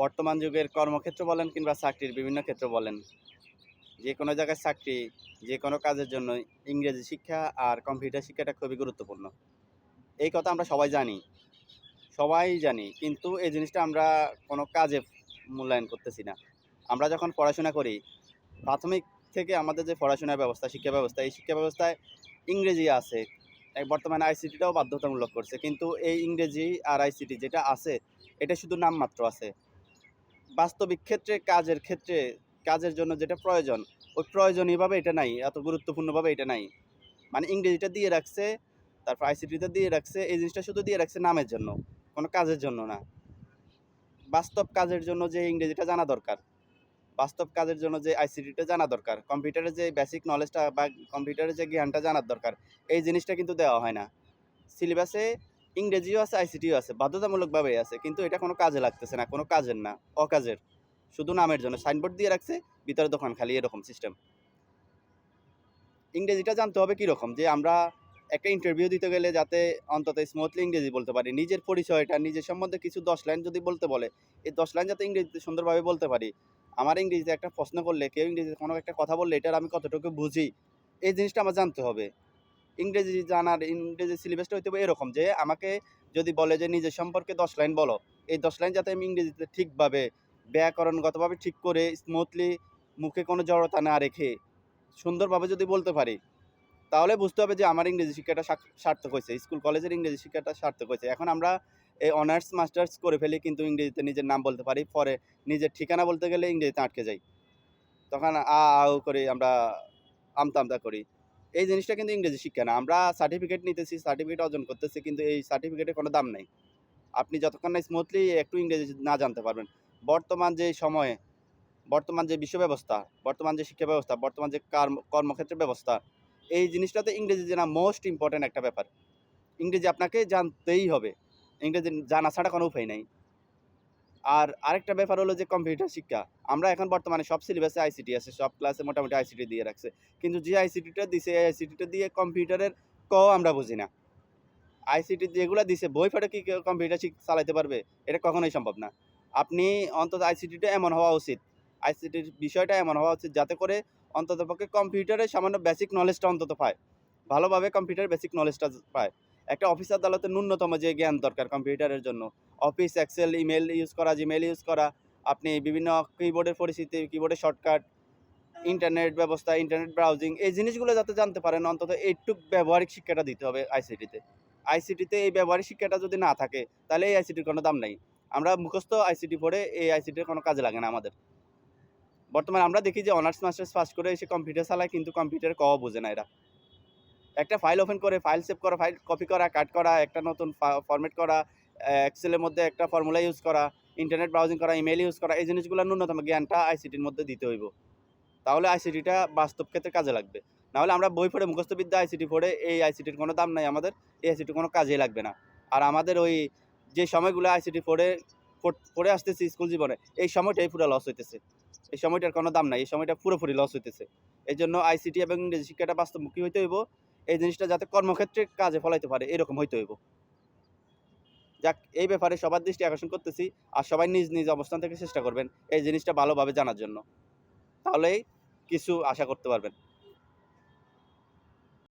বর্তমান যুগের কর্মক্ষেত্র বলেন কিংবা চাকরির বিভিন্ন ক্ষেত্র বলেন, যে কোনো জায়গায় চাকরি, যে কোনো কাজের জন্য ইংরেজি শিক্ষা আর কম্পিউটার শিক্ষাটা খুবই গুরুত্বপূর্ণ। এই কথা আমরা সবাই জানি সবাই জানি, কিন্তু এই জিনিসটা আমরা কোনো কাজে মূল্যায়ন করতেছি না। আমরা যখন পড়াশোনা করি, প্রাথমিক থেকে আমাদের যে পড়াশোনার ব্যবস্থা, শিক্ষা ব্যবস্থা, এই শিক্ষা ব্যবস্থায় ইংরেজি আছে বর্তমানে আইসিটিটাও বাধ্যতামূলক করছে, কিন্তু এই ইংরেজি আর আইসিটি যেটা আছে, এটা শুধু নামমাত্র আছে। বাস্তবিক ক্ষেত্রে, কাজের ক্ষেত্রে, কাজের জন্য যেটা প্রয়োজন, ওই প্রয়োজনীয়ভাবে এটা নাই, এত গুরুত্বপূর্ণভাবে এটা নাই। মানে ইংরেজিটা দিয়ে রাখছে, তারপর আইসিটিটা দিয়ে রাখছে, এই জিনিসটা শুধু দিয়ে রাখছে নামের জন্য, কোনো কাজের জন্য না। বাস্তব কাজের জন্য যে ইংরেজিটা জানা দরকার, বাস্তব কাজের জন্য যে আইসিটিটা জানা দরকার, কম্পিউটারের যে বেসিক নলেজটা বা কম্পিউটারের যে জ্ঞানটা জানার দরকার, এই জিনিসটা কিন্তু দেওয়া হয় না। সিলেবাসে ইংরেজিও আছে, আইসিটিও আছে, বাধ্যতামূলকভাবেই আছে, কিন্তু এটা কোনো কাজে লাগতেছে না, কোনো কাজের না, অকাজের। শুধু নামের জন্য, সাইনবোর্ড দিয়ে রাখছে, ভিতরে দোকান খালি, এরকম সিস্টেম ইংরেজিটা জানতে হবে কীরকম, যে আমরা একটা ইন্টারভিউ দিতে গেলে যাতে অন্তত স্মুথলি ইংরেজি বলতে পারি, নিজের পরিচয়টা, নিজের সম্বন্ধে কিছু দশ লাইন যদি বলতে বলে, এই দশ লাইন যাতে ইংরেজিতে সুন্দরভাবে বলতে পারি, আমার ইংরেজিতে একটা প্রশ্ন করলে, কেউ ইংরেজিতে কোনো একটা কথা বললে, এটার আমি কতটুকু বুঝি, এই জিনিসটা আমার জানতে হবে। ইংরেজি জানার, ইংরেজি সিলেবাসটা হইতে এরকম যে, আমাকে যদি বলে যে, নিজের সম্পর্কে দশ লাইন বলো। এই দশ লাইন যাতে আমি ইংরেজিতে ঠিকভাবে, ব্যাকরণগতভাবে ঠিক করে স্মুথলি মুখে কোনো জড়তা না রেখে সুন্দরভাবে যদি বলতে পারি, তাহলে বুঝতে হবে যে, আমার ইংরেজি শিক্ষাটা সার্থক হয়েছে। স্কুল, কলেজের ইংরেজি শিক্ষাটা সার্থক হয়েছে। এখন আমরা এই অনার্স মাস্টার্স করে ফেলি, কিন্তু ইংরেজিতে নিজের নাম বলতে পারি। পরে নিজের ঠিকানা বলতে গেলে ইংরেজিতে আটকে যাই। তখন আ আও করে আমরা আমতা আমতা করি। এই জিনিসটা কিন্তু ইংরেজি শিক্ষা না। আমরা সার্টিফিকেট নিতেছি সার্টিফিকেট অর্জন করতেছি, কিন্তু এই সার্টিফিকেটের কোনো দাম নেই। আপনি যতক্ষণ না স্মুথলি একটু ইংরেজি না জানতে পারবেন। বর্তমান যে সময়ে, বর্তমান যে বিশ্ব ব্যবস্থা বর্তমান যে শিক্ষা ব্যবস্থা, বর্তমান যে কর্ম- কর্মক্ষেত্রের ব্যবস্থা, এই জিনিসটাতে ইংরেজি জানা মোস্ট ইম্পর্ট্যান্ট একটা ব্যাপার। ইংরেজি আপনাকে জানতেই হবে। ইংরেজি জানা ছাড়া কোনো উপায় নাই। আর আরেকটা ব্যাপার হলো যে কম্পিউটার শিক্ষা। আমরা এখন বর্তমানে সব সিলেবাসে আইসিটি আছে, সব ক্লাসে মোটামুটি আইসিটি দিয়ে রাখছে। কিন্তু যে আইসিটিটা দিছে, এই আইসিটিটা দিয়ে কম্পিউটারের ক আমরা বুঝি না। আইসিটি যেগুলো দিছে, বই ফাটে কি কম্পিউটার চালাতে পারবে? এটা কখনোই সম্ভব না। আপনি অন্তত আইসিটিটা এমন হওয়া উচিত। আইসিটির বিষয়টা এমন হওয়া উচিত যাতে করে অন্তত পক্ষে কম্পিউটারের সামান্য বেসিক নলেজটা অন্তত পায়। ভালোভাবে কম্পিউটারের বেসিক নলেজটা পায়। একটা অফিস আদালতে ন্যূনতম যে জ্ঞান দরকার কম্পিউটারের জন্য। অফিস এক্সেল ইমেল ইউজ করা জিমেল ইউজ করা, আপনি বিভিন্ন কিবোর্ডের পরিস্থিতি কিবোর্ডের শর্টকাট ইন্টারনেট ব্যবস্থা ইন্টারনেট ব্রাউজিং এই জিনিসগুলো যাতে জানতে পারেন, অন্তত এইটুক ব্যবহারিক শিক্ষাটা দিতে হবে আইসিটিতে আইসিটিতে এই ব্যবহারিক শিক্ষাটা যদি না থাকে, তাহলে এই আইসিটির কোনো দাম নাই। আমরা মুখস্থ আইসিটি পড়ে এই আইসিটির কোনো কাজে লাগে না আমাদের। বর্তমানে আমরা দেখি যে অনার্স মাস্টার্স পাস করে এসে কম্পিউটার চালায়, কিন্তু কম্পিউটার ক বোঝে না এরা। একটা ফাইল ওপেন করে ফাইল সেভ করা ফাইল কপি করা কাট করা, একটা নতুন ফরম্যাট করা এক্সেলের মধ্যে একটা ফর্মুলা ইউজ করা ইন্টারনেট ব্রাউজিং করা ইমেল ইউজ করা, এই জিনিসগুলোর ন্যূনতম জ্ঞানটা আইসিটির মধ্যে দিতে হইব। তাহলে আইসিটিটা বাস্তব ক্ষেত্রে কাজে লাগবে। নাহলে আমরা বই পড়ে মুখস্থবিদ্যা আইসিটি পড়ে এই আইসিটির কোনো দাম নাই আমাদের, এই আইসিটি কোনো কাজে লাগবে না। আর আমাদের ওই যে সময়গুলো আইসিটি পড়- পড়ে আসতেছে স্কুল জীবনে, এই সময়টাই পুরো লস হইতেছে। এই সময়টার কোনো দাম নাই, এই সময়টা পুরোপুরি লস হইতেছে। এই জন্য আইসিটি এবং ইংরেজি শিক্ষাটা বাস্তবমুখী হইতে হইব। এই জিনিসটা যাতে কর্মক্ষেত্রে কাজে ফলাইতে পারে, এরকম হইতে হইব। যাক, এই ব্যাপারে সবার দৃষ্টি আকর্ষণ করতেছি আর সবাই নিজ নিজ অবস্থান থেকে চেষ্টা করবেন এই জিনিসটা ভালোভাবে জানার জন্য। তাহলেই কিছু আশা করতে পারবেন।